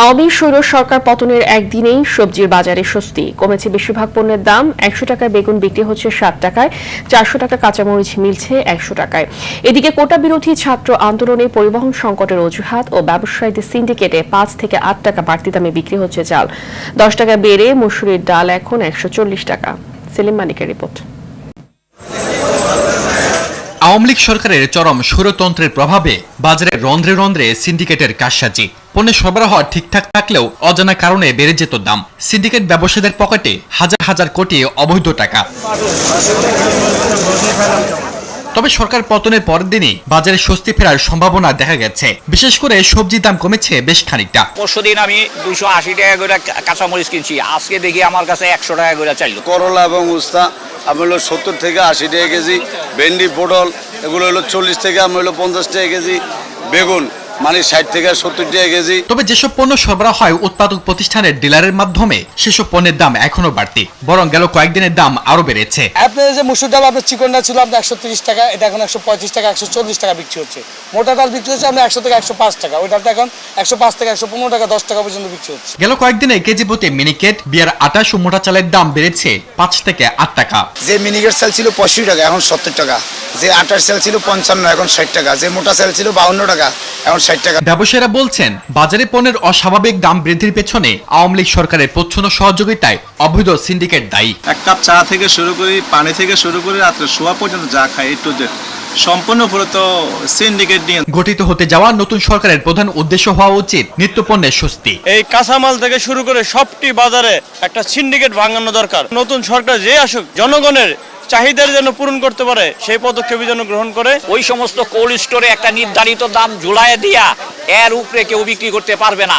আওয়ামী স্বৈর সরকার পতনের একদিনেই সবজির বাজারে স্বস্তি। কমেছে বেশিরভাগ পণ্যের দাম, একশো টাকায় বেগুন বিক্রি হচ্ছে ষাট টাকায়, চারশো টাকা কাঁচামরিচ মিলছে একশো টাকায়। এদিকে কোটা বিরোধী ছাত্র আন্দোলনে পরিবহন সংকটের অজুহাত ও ব্যবসায়ীদের সিন্ডিকেটে পাঁচ থেকে আট টাকা বাড়তি দামে বিক্রি হচ্ছে চাল। দশ টাকা বেড়ে মসুরির ডাল এখন একশো চল্লিশ টাকা। সেলিম মানিকের রিপোর্ট। আওয়ামী লীগ সরকারের চরম সুরতন্ত্রের প্রভাবে বাজারে রন্ধ্রে রন্ধ্রে সিন্ডিকেটের কারসাজি। পণ্যের সরবরাহ ঠিকঠাক থাকলেও অজানা কারণে বেড়ে যেত দাম। সিন্ডিকেট ব্যবসায়ীদের পকেটে হাজার হাজার কোটি অবৈধ টাকা। তবে সরকার পতনের পরের দিনই বাজারে স্বস্তি ফেরার সম্ভাবনা দেখা গেছে। বিশেষ করে সবজির দাম কমেছে বেশ খানিকটা। পরশু দিন আমি দুশো আশি টাকা করে কা- কাঁচামরিচ কিনছি। আজকে দেখি আমার কাছে একশো টাকা করে চাইল। করলা এবং উস্তা আমি হলো সত্তর থেকে আশি টাকা কেজি ভেন্ডি পটল এগুলো হলো চল্লিশ থেকে আমি হলো পঞ্চাশ টাকা কেজি বেগুন। মানে ষাট থেকে সত্তর টাকা কেজি। তবে যেসব পণ্য সরবরাহ হয় উৎপাদক প্রতিষ্ঠানের ডিলারের মাধ্যমে সেসব পণ্যের দাম এখনও বাড়তি বরং গেল কয়েকদিনের দাম আরও বেড়েছে। আপনার যে মুসুর ডাল আপনার চিকনটা ছিল আপনার একশো তিরিশ টাকা এটা এখন একশো পঁয়ত্রিশ টাকা একশো চল্লিশ টাকা বিক্রি হচ্ছে। মোটা ডাল বিক্রি হচ্ছে আপনার একশো থেকে একশো পাঁচ টাকা ওই ডালটা এখন একশো পাঁচ থেকে একশো পনেরো টাকা দশ টাকা পর্যন্ত বিক্রি হচ্ছে। গেল কয়েকদিনে কেজি প্রতি মিনিকেট বিয়ার আটাশ ও মোটা চালের দাম বেড়েছে পাঁচ থেকে আট টাকা। যে মিনিকেট চাল ছিল পঁয়ষট্টি টাকা এখন সত্তর টাকা। যে আটার সেল ছিল পঞ্চান্ন এখন ষাট টাকা। যে মোটা সেল ছিল বাউন্ন টাকা এখন ষাট টাকা। ব্যবসায়ীরা বলছেন বাজারে পণ্যের অস্বাভাবিক দাম বৃদ্ধির পেছনে আওয়ামী লীগ সরকারের প্রচ্ছন্ন সহযোগিতায় অবৈধ সিন্ডিকেট দায়ী। এক কাপ চা থেকে শুরু করি পানি থেকে শুরু করে রাত্রে শোয়া পর্যন্ত যা খাই একটু যে সম্পূর্ণ মূলত সিন্ডিকেট নিয়ে গঠিত হতে যাওয়া নতুন সরকারের প্রধান উদ্দেশ্য হওয়া উচিত নিত্যপণ্যের স্বস্তি। এই কাঁচামাল থেকে শুরু করে সবটি বাজারে একটা সিন্ডিকেট ভাঙানো দরকার। নতুন সরকার যে আসুক জনগণের চাহিদার যেন পূরণ করতে পারে, সেই পদক্ষেপই যেন গ্রহণ করে। ওই সমস্ত কোল্ড স্টোরে একটা নির্ধারিত দাম ঝুলায় দিয়া এর উপরে কেউ বিক্রি করতে পারবে না।